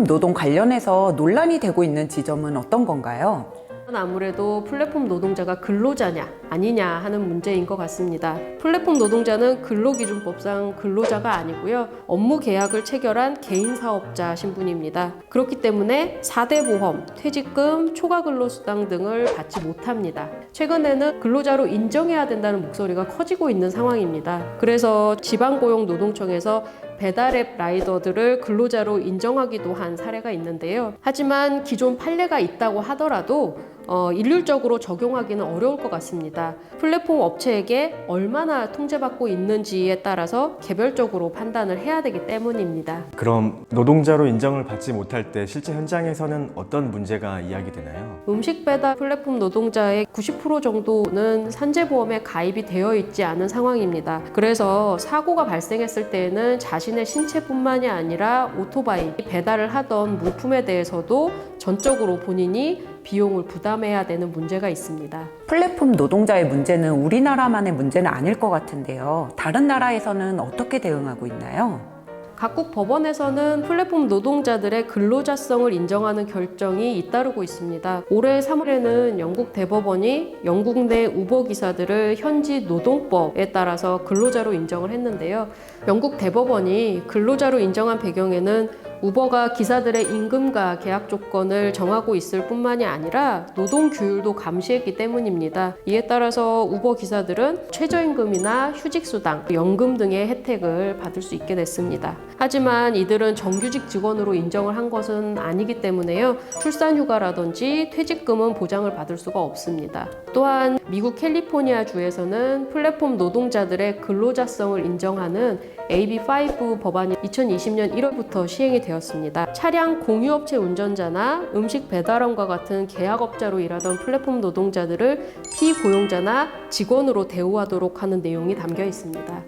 플랫폼 노동 관련해서 논란이 되고 있는 지점은 어떤 건가요? 아무래도 플랫폼 노동자가 근로자냐 아니냐 하는 문제인 것 같습니다. 플랫폼 노동자는 근로기준법상 근로자가 아니고요. 업무 계약을 체결한 개인 사업자 신분입니다. 그렇기 때문에 4대 보험, 퇴직금, 초과 근로수당 등을 받지 못합니다. 최근에는 근로자로 인정해야 된다는 목소리가 커지고 있는 상황입니다. 그래서 지방고용노동청에서 배달앱 라이더들을 근로자로 인정하기도 한 사례가 있는데요. 하지만 기존 판례가 있다고 하더라도 어, 일률적으로 적용하기는 어려울 것 같습니다. 플랫폼 업체에게 얼마나 통제받고 있는지에 따라서 개별적으로 판단을 해야 되기 때문입니다. 그럼 노동자로 인정을 받지 못할 때 실제 현장에서는 어떤 문제가 이야기되나요? 음식 배달 플랫폼 노동자의 90% 정도는 산재보험에 가입이 되어 있지 않은 상황입니다. 그래서 사고가 발생했을 때에는 자신의 신체뿐만이 아니라 오토바이 배달을 하던 물품에 대해서도 전적으로 본인이 비용을 부담해야 되는 문제가 있습니다. 플랫폼 노동자의 문제는 우리나라만의 문제는 아닐 것 같은데요. 다른 나라에서는 어떻게 대응하고 있나요? 각국 법원에서는 플랫폼 노동자들의 근로자성을 인정하는 결정이 잇따르고 있습니다. 올해 3월에는 영국 대법원이 영국 내 우버 기사들을 현지 노동법에 따라서 근로자로 인정을 했는데요. 영국 대법원이 근로자로 인정한 배경에는 우버가 기사들의 임금과 계약 조건을 정하고 있을 뿐만이 아니라 노동 규율도 감시했기 때문입니다. 이에 따라서 우버 기사들은 최저임금이나 휴직수당, 연금 등의 혜택을 받을 수 있게 됐습니다. 하지만 이들은 정규직 직원으로 인정을 한 것은 아니기 때문에요. 출산휴가라든지 퇴직금은 보장을 받을 수가 없습니다. 또한 미국 캘리포니아 주에서는 플랫폼 노동자들의 근로자성을 인정하는 AB5 법안이 2020년 1월부터 시행이 되었습니다. 차량 공유업체 운전자나 음식 배달원과 같은 계약업자로 일하던 플랫폼 노동자들을 피고용자나 직원으로 대우하도록 하는 내용이 담겨 있습니다.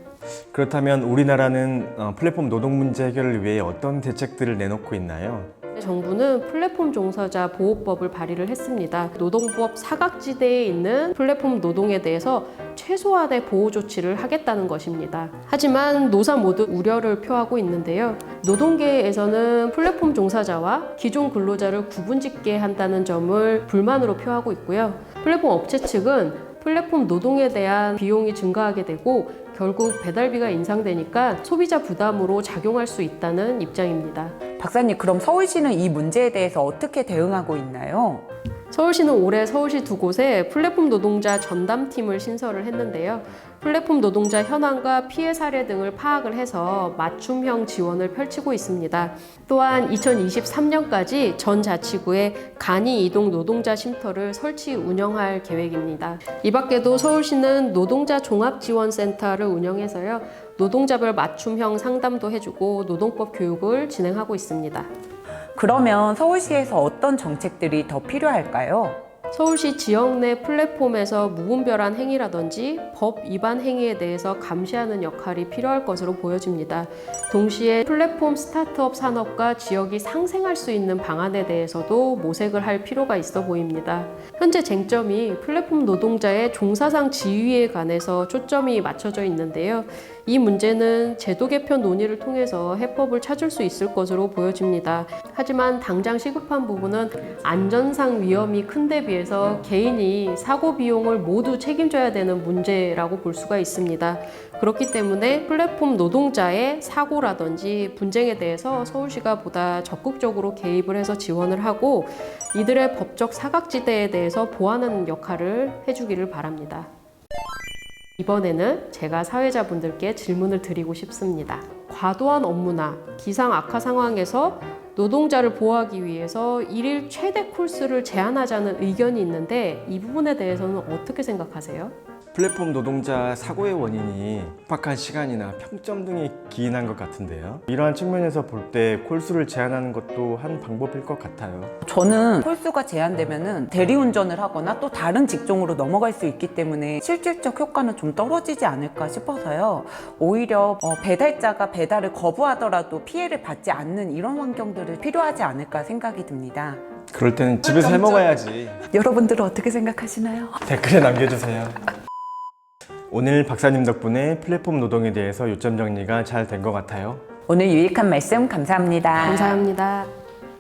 그렇다면 우리나라는 어, 플랫폼 노동 문제 해결을 위해 어떤 대책들을 내놓고 있나요? 정부는 플랫폼 종사자 보호법을 발의를 했습니다. 노동법 사각지대에 있는 플랫폼 노동에 대해서 최소한의 보호 조치를 하겠다는 것입니다. 하지만 노사 모두 우려를 표하고 있는데요. 노동계에서는 플랫폼 종사자와 기존 근로자를 구분짓게 한다는 점을 불만으로 표하고 있고요. 플랫폼 업체 측은 플랫폼 노동에 대한 비용이 증가하게 되고 결국 배달비가 인상되니까 소비자 부담으로 작용할 수 있다는 입장입니다. 박사님, 그럼 서울시는 이 문제에 대해서 어떻게 대응하고 있나요? 서울시는 올해 서울시 두 곳에 플랫폼 노동자 전담팀을 신설을 했는데요. 플랫폼 노동자 현황과 피해 사례 등을 파악을 해서 맞춤형 지원을 펼치고 있습니다. 또한 2023년까지 전 자치구에 간이 이동 노동자 쉼터를 설치 운영할 계획입니다. 이 밖에도 서울시는 노동자 종합지원센터를 운영해서요. 노동자별 맞춤형 상담도 해주고 노동법 교육을 진행하고 있습니다. 그러면 서울시에서 어떤 정책들이 더 필요할까요? 서울시 지역 내 플랫폼에서 무분별한 행위라든지 법 위반 행위에 대해서 감시하는 역할이 필요할 것으로 보여집니다. 동시에 플랫폼 스타트업 산업과 지역이 상생할 수 있는 방안에 대해서도 모색을 할 필요가 있어 보입니다. 현재 쟁점이 플랫폼 노동자의 종사상 지위에 관해서 초점이 맞춰져 있는데요. 이 문제는 제도 개편 논의를 통해서 해법을 찾을 수 있을 것으로 보여집니다. 하지만 당장 시급한 부분은 안전상 위험이 큰데 비해 서 개인이 사고 비용을 모두 책임져야 되는 문제라고 볼 수가 있습니다. 그렇기 때문에 플랫폼 노동자의 사고라든지 분쟁에 대해서 서울시가 보다 적극적으로 개입을 해서 지원을 하고 이들의 법적 사각지대에 대해서 보완하는 역할을 해주기를 바랍니다. 이번에는 제가 사회자분들께 질문을 드리고 싶습니다. 과도한 업무나 기상 악화 상황에서 노동자를 보호하기 위해서 일일 최대 콜수를 제한하자는 의견이 있는데 이 부분에 대해서는 어떻게 생각하세요? 플랫폼 노동자 사고의 원인이 촉박한 시간이나 평점 등이 기인한 것 같은데요. 이러한 측면에서 볼 때 콜수를 제한하는 것도 한 방법일 것 같아요. 저는 콜수가 제한되면은 대리운전을 하거나 또 다른 직종으로 넘어갈 수 있기 때문에 실질적 효과는 좀 떨어지지 않을까 싶어서요. 오히려 어, 배달자가 배달을 거부하더라도 피해를 받지 않는 이런 환경들이 필요하지 않을까 생각이 듭니다. 그럴 때는 집에서 해 먹어야지. 여러분들은 어떻게 생각하시나요? 댓글에 남겨주세요. 오늘 박사님 덕분에 플랫폼 노동에 대해서 요점 정리가 잘 된 것 같아요. 오늘 유익한 말씀 감사합니다. 감사합니다.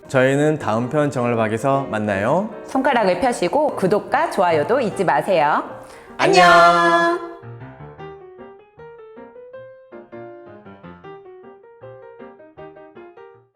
저희는 다음 편 정얼박에서 만나요. 손가락을 펴시고 구독과 좋아요도 잊지 마세요. 안녕.